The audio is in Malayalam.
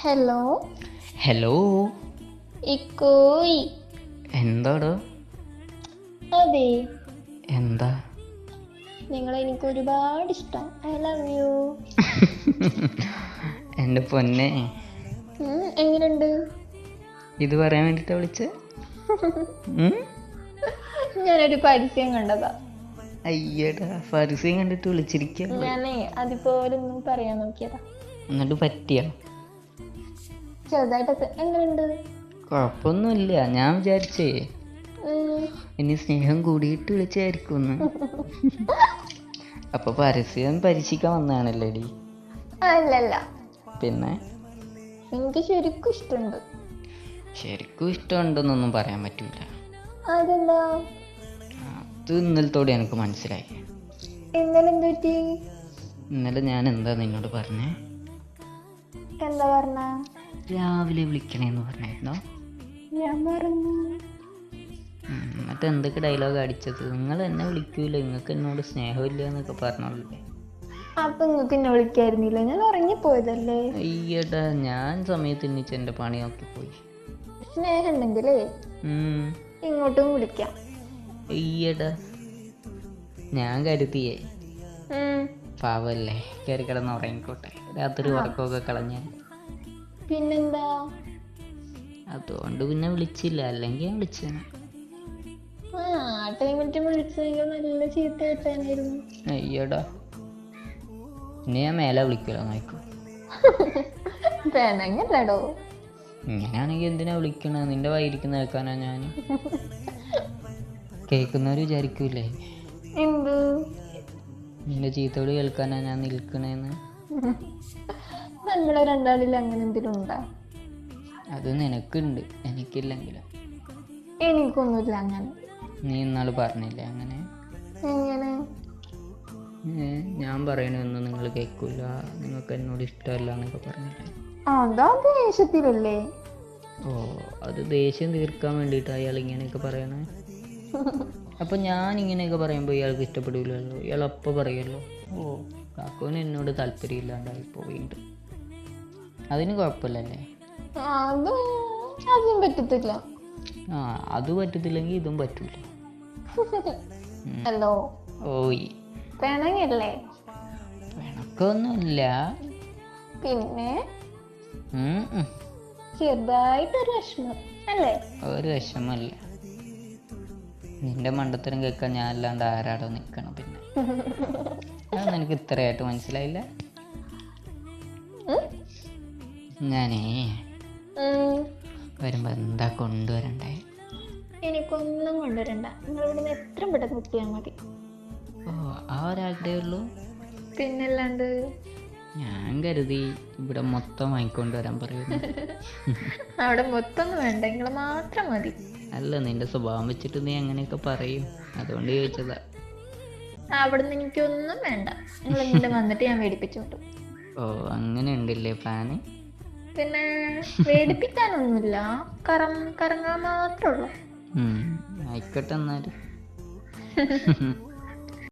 ഹലോ. ഹലോ. ഇക്കോയ്. എന്താടോ? അതെ. എന്താ? നിങ്ങൾ എനിക്ക് ഒരുപാട് ഇഷ്ടം. I love you. എന്റെ പൊന്നെ. എങ്ങനെയുണ്ട്? ഇത് പറയാൻ വേണ്ടിട്ട് വിളിച്ച? ഞാനൊരു പരസ്യം കണ്ടതാ. അയ്യടാ പരസ്യം കണ്ടിട്ട് വിളിച്ചിരിക്കുക ഞാനേ അതിപ്പോലൊന്നും പറയാൻ നോക്കിയതാ. എന്നിട്ട് പറ്റിയ? ചെറുതായിട്ടൊക്കെ എങ്ങനെയുണ്ട്? കുഴപ്പമൊന്നുമില്ല ഞാൻ വിചാരിച്ചേ ഇനി സ്നേഹം കൂടിയിട്ട് വിളിച്ചായിരിക്കും അപ്പൊ പരസ്യം പരീക്ഷിക്കാൻ വന്നാണല്ലേ ഡി അല്ലല്ല. പിന്നെ? എനിക്ക് ശരിക്കും ഇഷ്ടമുണ്ട്. ശരിക്കും ഇഷ്ടമുണ്ടെന്നൊന്നും പറയാൻ പറ്റൂല. അതെന്താ? അത് ഇന്നലത്തോടെ എനിക്ക് മനസ്സിലായി. ഇന്നലെ ഇന്നലെ ഞാൻ എന്താ നിന്നോട് പറഞ്ഞേ? എന്താ പറഞ്ഞ? രാവിലെ വിളിക്കണേന്ന് പറഞ്ഞായിരുന്നോ? ഞാൻ പറഞ്ഞു. എന്നിട്ട് എന്തൊക്കെ ഡയലോഗ് അടിച്ചത്? നിങ്ങൾ എന്നെ വിളിക്കൂല? നിങ്ങൾക്ക് എന്നോട് സ്നേഹമില്ല എന്നൊക്കെ പറഞ്ഞോളൂല്ലേ? അപ്പൊ നിങ്ങൾക്ക് എന്നെ വിളിക്കായിരുന്നില്ല? ഞാൻ ഉറങ്ങിപ്പോയതല്ലേ? അയ്യടാ ഞാൻ സമയത്ത് എണ്ണിച്ച് എന്റെ പണി നോക്കിപ്പോയി. സ്നേഹം ഉണ്ടെങ്കിലേ ഇങ്ങോട്ടും വിളിക്കാം. അയ്യടാ ഞാൻ കരുതിയേ. പാവല്ലേ കയറി കിടന്ന് ഉറങ്ങിക്കോട്ടെ. രാത്രി ഉറക്കമൊക്കെ കളഞ്ഞാൽ പിന്നെന്താ? അതുകൊണ്ട് പിന്നെ വിളിച്ചില്ല. അല്ലെങ്കിൽ ഞാൻ വിളിച്ചേനെ. ആ വിളിച്ചെങ്കിൽ നല്ല ചീത്ത കിട്ടാനായിരുന്നു അയ്യടാ. ഇനി ഞാൻ മേലെ വിളിക്കൂല നോക്കൂ. വേണമെങ്കിലടോ ഇങ്ങനെയാണെങ്കിൽ എന്തിനാ വിളിക്കണ? നിന്റെ വൈരിക്കുന്ന കേൾക്കാനാ ഞാൻ. കേൾക്കുന്നവർ വിചാരിക്കൂലേ എന്ത്? നിന്റെ ചീത്തോട് കേൾക്കാനാ ഞാൻ നിൽക്കണേന്ന്. നമ്മളെ രണ്ടാളിൽ അങ്ങനെ എന്തെങ്കിലും ഉണ്ടാ? അത് നിനക്കുണ്ട്. എനിക്കില്ലെങ്കിലും. എനിക്കൊന്നുമില്ല അങ്ങനെ. നീ ഇന്നാൾ പറഞ്ഞില്ലേ അങ്ങനെ? എങ്ങനെ? ഞാൻ പറയണതൊന്നും നിങ്ങൾ കേൾക്കൂല. നിങ്ങൾക്ക് എന്നോട് ഇഷ്ടമല്ല എന്നൊക്കെ പറഞ്ഞില്ലേ? അതാ ദേഷ്യത്തിലല്ലേ? ഓ അത് ദേഷ്യം തീർക്കാൻ വേണ്ടിയിട്ട് അയാൾ ഇങ്ങനെയൊക്കെ പറയണേ. അപ്പൊ ഞാൻ ഇങ്ങനെയൊക്കെ പറയുമ്പോൾ ഇയാൾക്ക് ഇഷ്ടപ്പെടില്ലല്ലോ ഇയാൾ അപ്പൊ പറയല്ലോ ഓ. കാക്കുവിന് എന്നോട് താല്പര്യം ഇല്ലാണ്ടായി പോയിണ്ട് അതിന് കുഴപ്പമില്ലല്ലേ? അത് അതും പറ്റത്തില്ല. ആ അത് പറ്റത്തില്ലെങ്കിൽ ഇതും പറ്റൂല. ഹലോ. ഓയ്. വേണമെങ്കിലേ പിണക്കൊന്നുമില്ല പിന്നെ. ചെറുതായിട്ടൊരു വിഷമം അല്ലേ? ഒരു വിഷമല്ല. നിന്റെ മണ്ടത്തരം കേൾക്കാൻ ഞാൻ അല്ലാണ്ട് ആരാടോ നിക്കണം പിന്നെ? അതൊന്നും എനിക്ക് ഇത്രയായിട്ട് മനസ്സിലായില്ല? ഞാനേ. വരുമ്പോ എന്താ കൊണ്ടുവരണ്ടേ? എനിക്കൊന്നും കൊണ്ടുവരണ്ട. നിങ്ങൾ ഇവിടുന്ന് എത്ര പെട്ടെന്ന് കിട്ടിയാൽ മതി. ഓ ആ ഒരാളുടെ ഉള്ളു? പിന്നല്ലാണ്ട് ഞാൻ കരുതി ഇവിടെ മൊത്തം വാങ്ങിക്കൊണ്ട് വരാൻ പറയുന്നു. അവിടെ മൊത്തം വേണ്ട. നിങ്ങൾ മാത്രം മതി. അല്ല നിന്റെ സ്വഭാവം വെച്ചിട്ട് നീ അങ്ങനെയൊക്കെ പറയും. അതുകൊണ്ട് ചോദിച്ചതാ. അവിടുന്ന് എനിക്കൊന്നും വേണ്ട. നിങ്ങൾ ഇങ്ങോട്ട് വന്നിട്ട് ഞാൻ മേടിപ്പിച്ചു വിട്ടു ഓ അങ്ങനെ ഉണ്ടല്ലേ പ്ലാന്? പിന്നെ മേടിപ്പിക്കാനൊന്നുമില്ല കറം കറങ്ങാൻ മാത്രമേ ഉള്ളൂ. ആയിക്കോട്ടെ എന്നാലും.